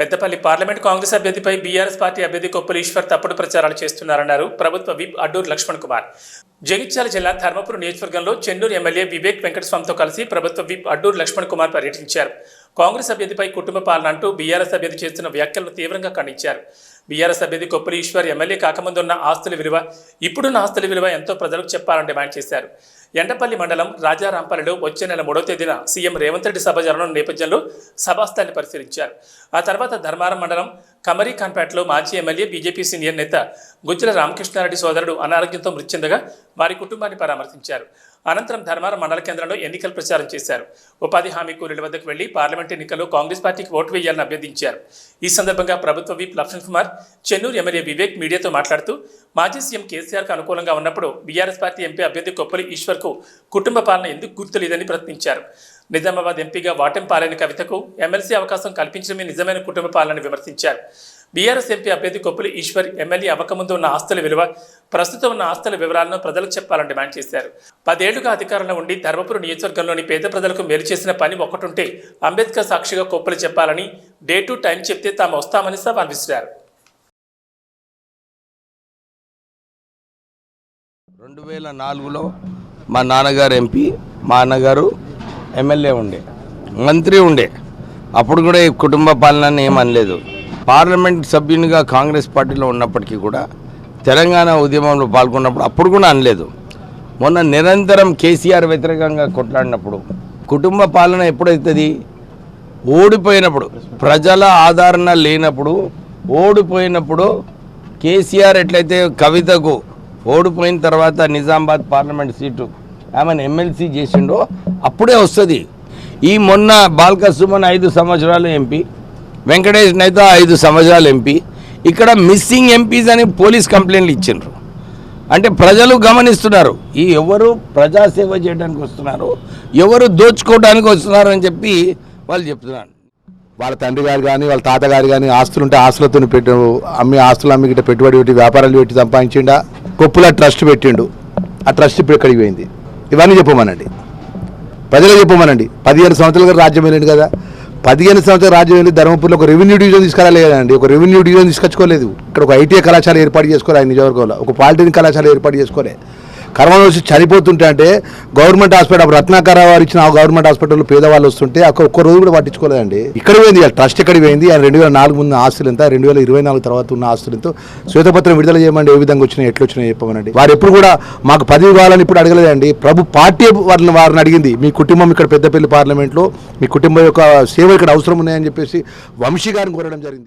Peddapalli parliament Congress అభ్యర్థిపై BRS party అభ్యర్థి కొప్పుల ఈశ్వర్ తప్పుడు ప్రచారాలు చేస్తున్నారన్నారు. ప్రభుత్వ విప్ అడ్డూరు లక్ష్మణ్ కుమార్. జగిత్యాల జిల్లా ధర్మపురం నియోజకవర్గంలో చెన్నూరు ఎమ్మెల్యే వివేక్ వెంకటస్వామితో కలిసి ప్రభుత్వ విప్ అడ్డూరు లక్ష్మణ్ కుమార్ పర్యటించారు. కాంగ్రెస్ అభ్యర్థిపై కుటుంబ పాలన అంటూ బీఆర్ఎస్ అభ్యర్థి చేస్తున్న వ్యాఖ్యలను తీవ్రంగా ఖండించారు. బీఆర్ఎస్ అభ్యర్థి కొప్పుల ఈశ్వర్ ఎమ్మెల్యే కాకముందున్న ఆస్తుల విలువ ఇప్పుడున్న ఆస్తుల విలువ ఎంతో ప్రజలకు చెప్పాలని డిమాండ్ చేశారు. ఎండపల్లి మండలం రాజారాంపల్లిలో వచ్చే నెల మూడవ తేదీన సీఎం రేవంత్ రెడ్డి సభ జరగనున్న నేపథ్యంలో సభాస్థాన్ని పరిశీలించారు. ఆ తర్వాత ధర్మారం మండలం కమరీ ఖాన్పేటలో మాజీ ఎమ్మెల్యే బీజేపీ సీనియర్ నేత గుజ్జల రామకృష్ణారెడ్డి సోదరుడు అనారోగ్యంతో మృతి చెందగా వారి కుటుంబాన్ని పరామర్శించారు. అనంతరం ధర్మారం మండల కేంద్రంలో ఎన్నికల ప్రచారం చేశారు. ఉపాధి హామీ కూలీల వద్దకు వెళ్ళి పార్లమెంట్ ఎన్నికల్లో కాంగ్రెస్ పార్టీకి ఓటు వేయాలని అభ్యర్థించారు. ఈ సందర్భంగా ప్రభుత్వ విప్ లక్ష్మణ్ కుమార్ చెన్నూరు ఎమ్మెల్యే వివేక్ మీడియాతో మాట్లాడుతూ మాజీ సీఎం కేసీఆర్కు అనుకూలంగా ఉన్నప్పుడు బీఆర్ఎస్ పార్టీ ఎంపీ అభ్యర్థి కొప్పలి ఈశ్వర్కు కుటుంబ పాలన ఎందుకు గుర్తులేదని ప్రశ్నించారు. నిజామాబాద్ ఎంపీగా వాటం పాలైన కవితకు ఎమ్మెల్సీ అవకాశం కల్పించడమే నిజమైన కుటుంబ పాలన విమర్శించారు. బీఆర్ఎస్ ఎంపీ అభ్యర్థి కొప్పులి ఈశ్వర్ ఎమ్మెల్యే అవ్వకముందు ఉన్న ఆస్తుల విలువ ప్రస్తుతం ఉన్న ఆస్తుల వివరాలను ప్రజలకు చెప్పాలని డిమాండ్ చేశారు. పదేళ్ళుగా అధికారంలో ఉండి ధర్మపురం నియోజకవర్గంలోని పేద ప్రజలకు మేలు చేసిన పని ఒక్కటుంటే అంబేద్కర్ సాక్షిగా కొప్పులు చెప్పాలని డే టు టైం చెప్తే తాము వస్తామని సవాల్ విసిరారు. రెండు వేల నాలుగులో మా నాన్నగారు ఎంపీ మా అన్నగారు ఎమ్మెల్యే ఉండే మంత్రి ఉండే. అప్పుడు కూడా ఈ కుటుంబ పాలన ఏం అనలేదు. పార్లమెంట్ సభ్యునిగా కాంగ్రెస్ పార్టీలో ఉన్నప్పటికీ కూడా తెలంగాణ ఉద్యమంలో పాల్గొన్నప్పుడు అప్పుడు కూడా అనలేదు. మొన్న నిరంతరం కేసీఆర్ వ్యతిరేకంగా కొట్లాడినప్పుడు కుటుంబ పాలన ఎప్పుడైతుంది? ఓడిపోయినప్పుడు ప్రజల ఆదరణ లేనప్పుడు ఓడిపోయినప్పుడు కేసీఆర్ ఎట్లయితే కవితకు ఓడిపోయిన తర్వాత నిజామాబాద్ పార్లమెంట్ సీటు ఆమెను ఎమ్మెల్సీ చేసిండో అప్పుడే వస్తుంది. ఈ మొన్న బాల్క సుమన్ ఐదు సంవత్సరాలు ఎంపీ వెంకటేష్ నైతే ఐదు సంవత్సరాలు ఎంపీ. ఇక్కడ మిస్సింగ్ ఎంపీస్ అని పోలీస్ కంప్లైంట్లు ఇచ్చిండ్రు. అంటే ప్రజలు గమనిస్తున్నారు. ఈ ఎవరు ప్రజాసేవ చేయడానికి వస్తున్నారు ఎవరు దోచుకోవడానికి వస్తున్నారు అని చెప్పి వాళ్ళు చెప్తున్నారు. వాళ్ళ తండ్రి గారు కానీ వాళ్ళ తాతగారు కానీ ఆస్తులు ఉంటే ఆస్తులతో పెట్టు అమ్మి ఆస్తులు అమ్మి గిట్ట పెట్టుబడి పెట్టి వ్యాపారాలు పెట్టి సంపాదించిండా? కొప్పుల ట్రస్ట్ పెట్టిండు. ఆ ట్రస్ట్ ఇప్పుడు ఎక్కడికి పోయింది? ఇవన్నీ చెప్పమనండి. ప్రజలు చెప్పమనండి. పదిహేను సంవత్సరాలుగా రాజ్యం వెళ్ళింది కదా. పదిహేను సంవత్సరాలు రాజ్యం వెళ్ళి ధర్మపూర్లో ఒక రెవెన్యూ డివిజన్ తీసుకురాలేదండి ఒక రెవెన్యూ డివిజన్ తీసుకొచ్చుకోలేదు. ఇక్కడ ఒక ఐటీఐ కళాశాల ఏర్పాటు చేసుకోలే ఆయన నిజవర్గంలో ఒక పాలిటెక్నిక్ కళాశాల ఏర్పాటు చేసుకోలే. కరోనా వచ్చి చనిపోతుంటే అంటే గవర్నమెంట్ హాస్పిటల్ రత్నాకర వారు ఇచ్చిన ఆ గవర్నమెంట్ హాస్పిటల్లో పేదవాళ్ళు వస్తుంటే అక్కడ ఒక్క రోజు కూడా పట్టించుకోలేదండి. ఇక్కడ పోయింది ట్రస్ట్ ఇక్కడ పోయింది? ఆయన రెండు వేల నాలుగు ముందు ఆస్తులు ఎంత? రెండు వేల ఇరవై నాలుగు తర్వాత ఉన్న ఆస్తులు ఎంతో? శ్వేతపత్రం విడుదల చేయమండి ఏ విధంగా వచ్చినాయి? ఎట్లా వచ్చినాయి చెప్పమనండి. వారు ఎప్పుడు కూడా మాకు పదవి కావాలని ఇప్పుడు అడగలేదండి. ప్రభు పార్టీ వారిని వారిని అడిగింది. మీ కుటుంబం ఇక్కడ పెద్దపల్లి పార్లమెంట్లో మీ కుటుంబం యొక్క సేవ ఇక్కడ అవసరం ఉన్నాయని చెప్పేసి వంశీ గారిని కోరడం జరిగింది.